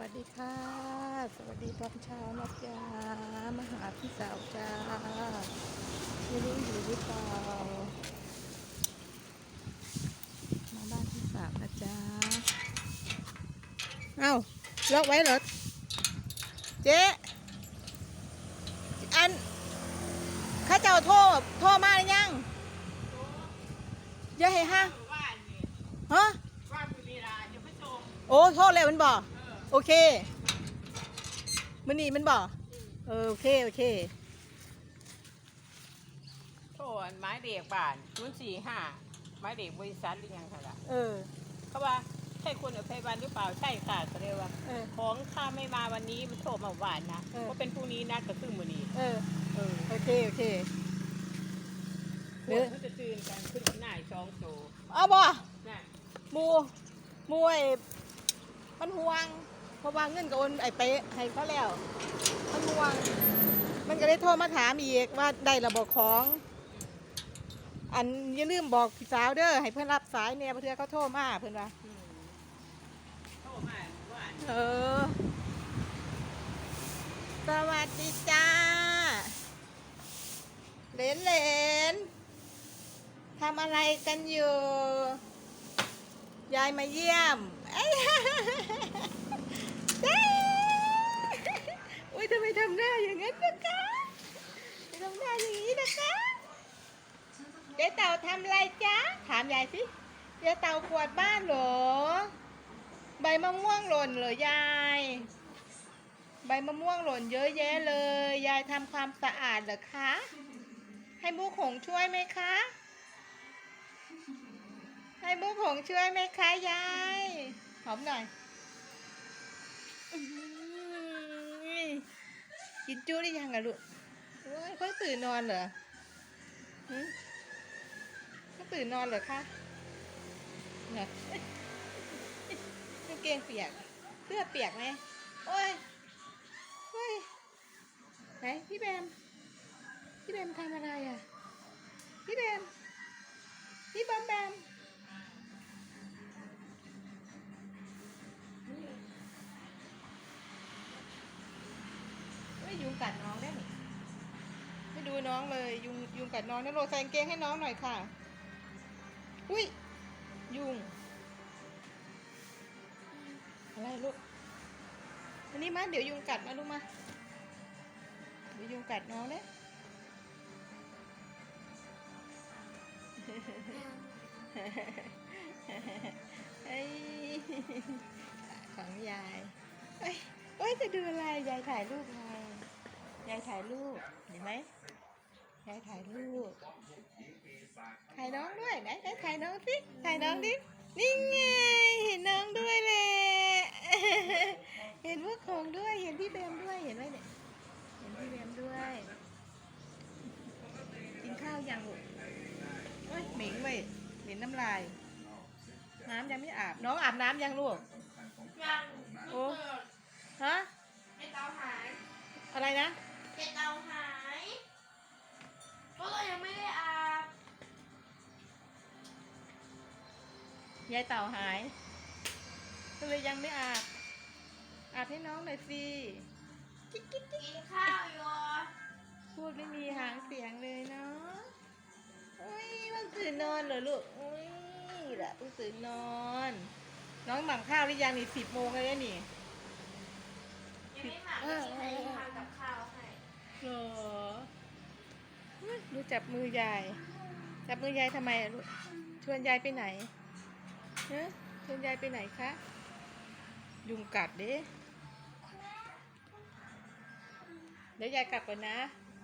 วัสดีค่ะ สวัสดีตอนเช้านะจ๊ะมาหาพี่สาวจ้าไม่รู้อยู่หรือเปล่า มาบ้านพี่สาวนะจ๊ะเอ้าล็อกไว้เหรอ เจ๊อันข้าเจ้าโทษโทษมาหรือยังเยอะให้ห้าว่านี่ฮะว่าบุรีราอย่าไปโจมโอ้โทษเลยมันบอก โอเคมันนี่มันบอกเออโอเค โอเคโทษไม้เด็กบ้านศูนย์สี่ห้าไม้เด็กบริษัทหรือยังคะล่ะเออ เขาว่าใช่คุณอภัยวันหรือเปล่าใช่ค่ะก็เลยว่าเออของข้าไม่มาวันนี้มันโทรมาหวานนะเออว่าเป็นพรุ่งนี้นะก็คือมื้อนี้เออเออโอเคโอเคคเนื้อนเขาจะตื่นกันขึ้นหน้าสองโตเอาบ่น่ะหมูหมูไอ้มันห่วง เพราะว่าเงินกับโอนไอ้ไปให้เขาแล้วมันห่วง มันก็เลยโทรมาถามอีกว่าได้ระบบของ อันอย่าลืมบอกพี่สาวเด้อให้เพื่อนรับสายเนี่ยเพื่อเขาโทรมาเพื่อนว่าอืมโทรมาหวานเออ สวัสดีจ้าเลนเลนทำอะไรกันอยู่ ยายมาเยี่ยม เอ้ยทำไมทำหน้าอย่างนั้นนะคะทำหน้าอย่างนี้นะคะเจ๊เต่าทำอะไรจ๊ะ ถามยายสิเจ๊เต่ากวาดบ้านเหรอ ใบมะม่วงหล่นเหรอยาย ใบมะม่วงหล่นเยอะแยะเลย ยายทำความสะอาดเหรอคะ ให้บุกหงช่วยไหมคะ ให้บุกหงช่วยไหมคะยาย หอมหน่อย กินจู้ได้ยังอะลูกโอ้ยเพิ่งตื่นนอนเหรอหึเพิ่งตื่นนอนเหรอคะเนี่ยกางเกงเปียกเสื้อเปียกไหมโอ้ยเฮ้ยไหนพี่แบมพี่แบมทำอะไรอะพี่แบมพี่บอมแบม น้องเลยยุงยุงกัดน้องนะโรใส่กางเกงให้น้องหน่อยค่ะ อุ้ยยุง อะไรลูกอันนี้มาเดี๋ยวยุงกัดมาลูกมา เดี๋ยวยุงกัดน้องเลยเอ้ยของยายเอ้ยเอ้ยจะดูอะไร ยายถ่ายรูปไงยายถ่ายรูปเห็นไหม ยายถ่ายรูปถ่ายน้องด้วยไหนไหนถ่ายน้องสิถ่ายน้องดินี่ไงเห็นน้องด้วยแหละเห็นพวกของด้วยเห็นพี่แบมด้วยเห็นไหมเนี่ยเห็นพี่แบมด้วยกินข้าวยังลูกเฮ้ยเหม็นเว้ยเหม็นน้ำลาย น้ำยังไม่อาบน้องอาบน้ำยังลูกยังโอ้ฮะเจ็ดเตาหายอะไรนะเจ็ดเตาหาย ยายเต่าหาย ก็เลยยังไม่อาบ อาบให้น้องหน่อยสิกิ๊กกิ๊กกิ๊กกินข้าวอยู่พูดไม่มีหางเสียงเลยเนาะอุ้ยเพิ่งตื่นนอนเหรอลูกอุ้ยแหละเพิ่งตื่นนอน น้องหมั่งข้าวหรือยังนี่สิบโมงแล้วนี่ยังไม่หมักไม่มีใครทำกับข้าวให้เหรออุ๊ยดูจับมือยาย จับมือยายทำไมอะลูกชวนยายไปไหน เนะชวนยายไปไหนคะ ยุงกัดเด้เดี๋ยวยายกลับก่อนนะ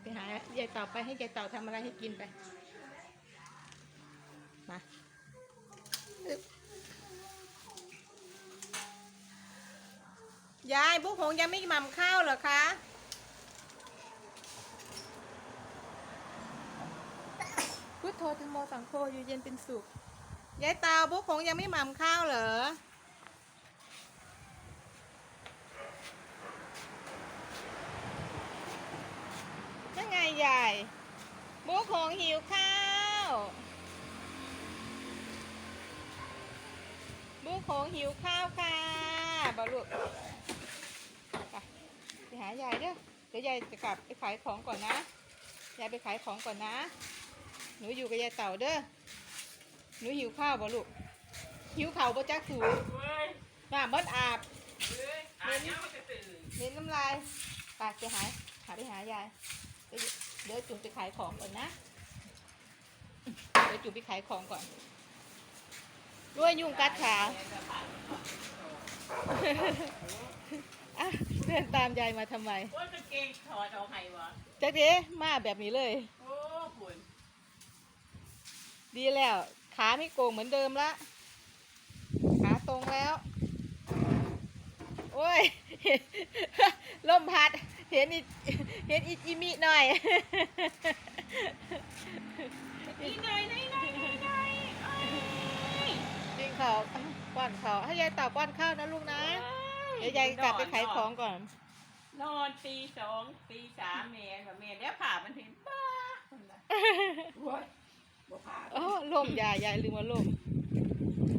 ไปหายายเต่าไปให้ยายเต่าทำอะไรให้กินไป มาอยายพวกผมยังไม่หม่ำข้าวเหรอคะ พุทโธธรรมโมสังโฆอยู่เย็นเป็นสุข ยายเตาพวกคงยังไม่หม่ำข้าวเหรอ ยังไงยายบุกคงหิวข้าว บุกคงหิวข้าวค่ะบอลูกไปไปหายายเด้อ เดี๋ยวยายจะกลับไปขายของก่อนนะ ยายไปขายของก่อนนะ หนูอยู่กับยายเต่าเด้อ หนูหิวข้าวบ่ลูก หิวข้าวบ่จักสูเว้ยน้ำมดอาบเว้ยอ่านยังมันจะตื่นเน้นน้ำลายไปไปหาหาไปหายาย เดี๋ยวเดี๋ยวจุ๋มไปขายของก่อนนะ เดี๋ยวจุ๋มไปขายของก่อนด้วยยุงกัดขาอะเดินตามยายมาทำไมโอ้ยกางเกงถอดเอาให้วะจักเด้มาแบบนี้เลย โอ้คุณดีแล้ว ขาไม่โกงเหมือนเดิมละ ขาตรงแล้ว โอ้ยลมพัด เห็นอีเห็นอีจิมิหน่อยนี่ไงนี่ไงนี่ไงเอ้ยจริงเขาป้อนเขาให้ยายต่าป้อนข้าวนะลูกนะ เดี๋ยวยายกลับไปขายของก่อน นอนตีสองตีสามเมนแบบเมนแล้วผ่ามันเห็นป้าคนละโอ้ย บ่ผ่าโอ้ลมยายยายลืมว่าลม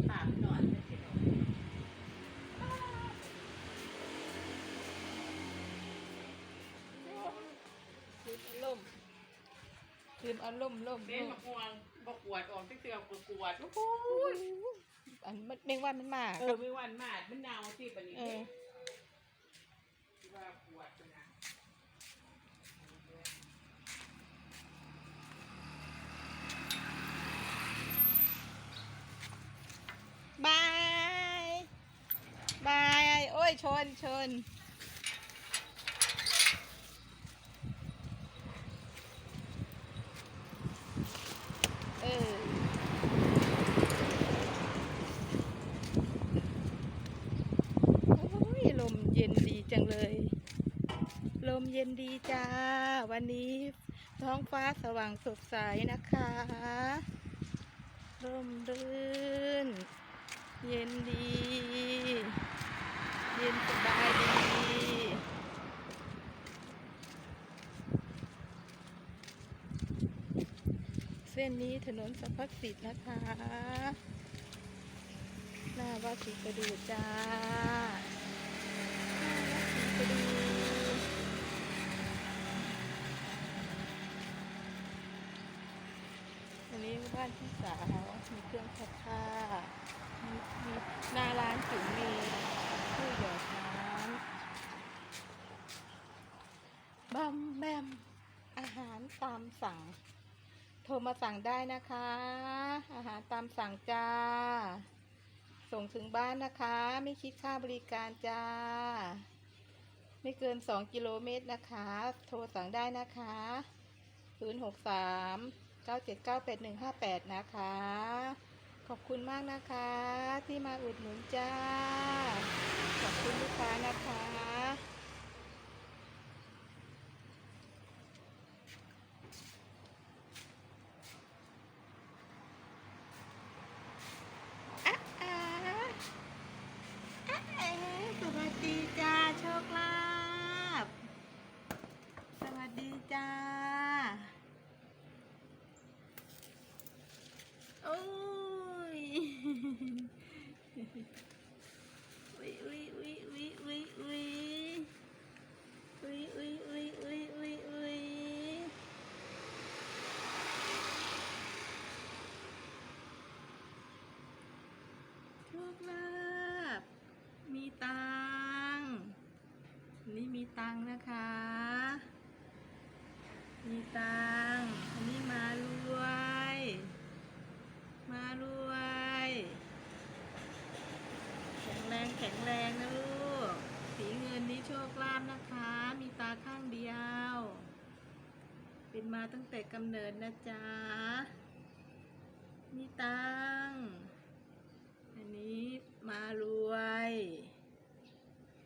ผ่ามันนอนไม่ใช่หรอลืมเอาลมลืมเอาลมลมเล่นลมามกวงบกวดออกตั้งเตือกกวดโอ้โหอันมันเมงวันมันมากเออไม่วันมาดมันเนาสิบันนี้เออ ว่ากวดเป็นไง บายบาย โอ้ ยชนชนเออโอ้ยลมเย็นดีจังเลย ลมเย็นดีจ้า วันนี้ท้องฟ้าสว่างสดใสนะคะร่มรื่น เย็นดี ย็นสบายดีเส้นนี้ถนนสะพักสิทธิ์นะคะ หน้าวัดศรีประดูจ้า หน้าวัดศรีประดูอันนี้บ้านพี่สาวมีเครื่องซักผ้ามีมีหน้าร้านจุ๋มมี ตู้หยอดน้ำบัมแบมอาหารตามสั่ง โทรมาสั่งได้นะคะ อาหารตามสั่งจ้า ส่งถึงบ้านนะคะ ไม่คิดค่าบริการจ้า ไม่เกิน 2 กิโลเมตรนะคะ โทรสั่งได้นะคะ063 979 8158 นะคะ ขอบคุณมากนะคะ ที่มาอุดหนุนจ้า ขอบคุณลูกค้านะคะอะอะอะสวัสดีจ้า โชคลาภสวัสดีจ้า โอ้ย วิวิวิวิวิวิวิวิวิวิวิวิโชคลาภมีตังนนี้มีตังนะคะ มีตังค์อันนี้มารวย มารวย แข็ง แข็งแรงนะลูก สีเงินนี้โชคลาภนะคะ มีตาข้างเดียว เป็นมาตั้งแต่กำเนิดนะจ๊ะ มีตังอันนี้มารวย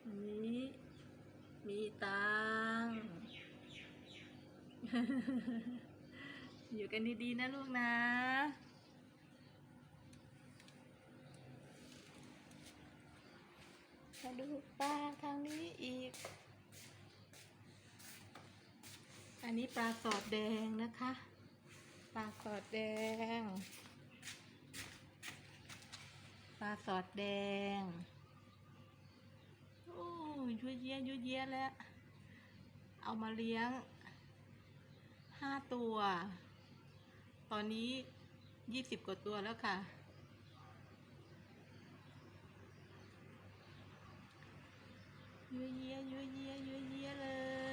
อันนี้มีตังอยู่กันดีๆนะลูกนะ มาดูปลาทางนี้อีก อั นนี้ปลาสอดแดงนะคะ ปลาสอดแดง ปลาสอดแดงยุยเยียยุยเยียแล้ว เอามาเลี้ยงห้าตัว ตอนนี้ยี่สิบกว่าตัวแล้วค่ะ ยุยเยียยุยเยียยุยเยียเลย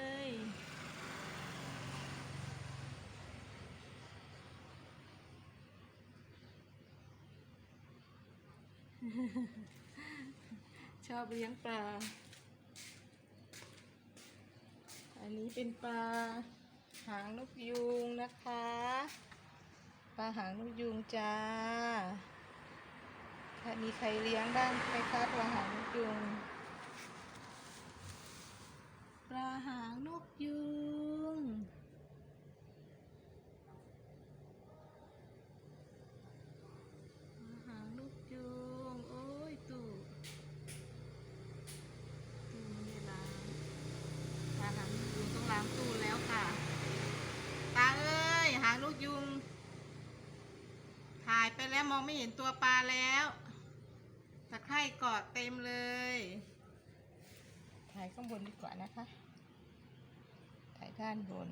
ชอบเลี้ยงปลา อันนี้เป็นปลาหางนกยูงนะคะ ปลาหางนกยูงจ้าถ้ามีใครเลี้ยงบ้างไหมคะปลาหางนกยูง ปลาหางนกยูง ปลาหางนกยูง โอ้ยตู่ตู้ไม่ได้ล้างปลาหางนกยูงต้องล้างตู้แล้ว ค่ะตาเอ้ยหางนกยุงถ่ายไปแล้วมองไม่เห็นตัวปลาแล้วตะไคร่เกาะเต็มเลยถ่ายข้างบนดีกว่านะคะ ถ่ายด้านบน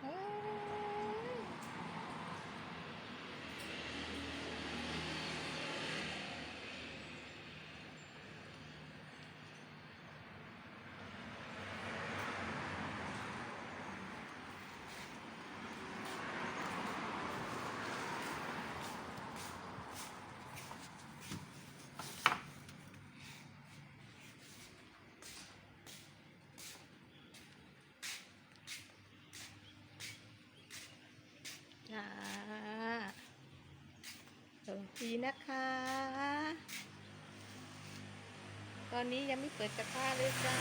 เอ้ยจ้าสวัสดี นะคะ ตอนนี้ยังไม่เปิดกระทะเลยจ้า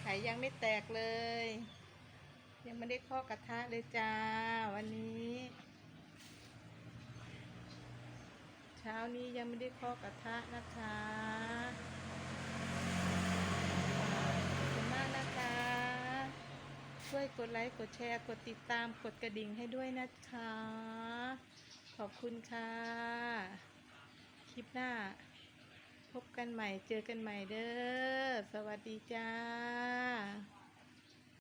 ไข่ยังไม่แตกเลย ยังไม่ได้ข้อกระทะเลยจ้า วันนี้ เช้านี้ยังไม่ได้ข้อกระทะนะคะขอบคุณมากนะคะช่วยกดไลค์ กดแชร์ กดติดตาม กดกระดิ่งให้ด้วยนะคะ ขอบคุณค่ะ คลิปหน้า พบกันใหม่เจอกันใหม่เด้อ สวัสดีจ้า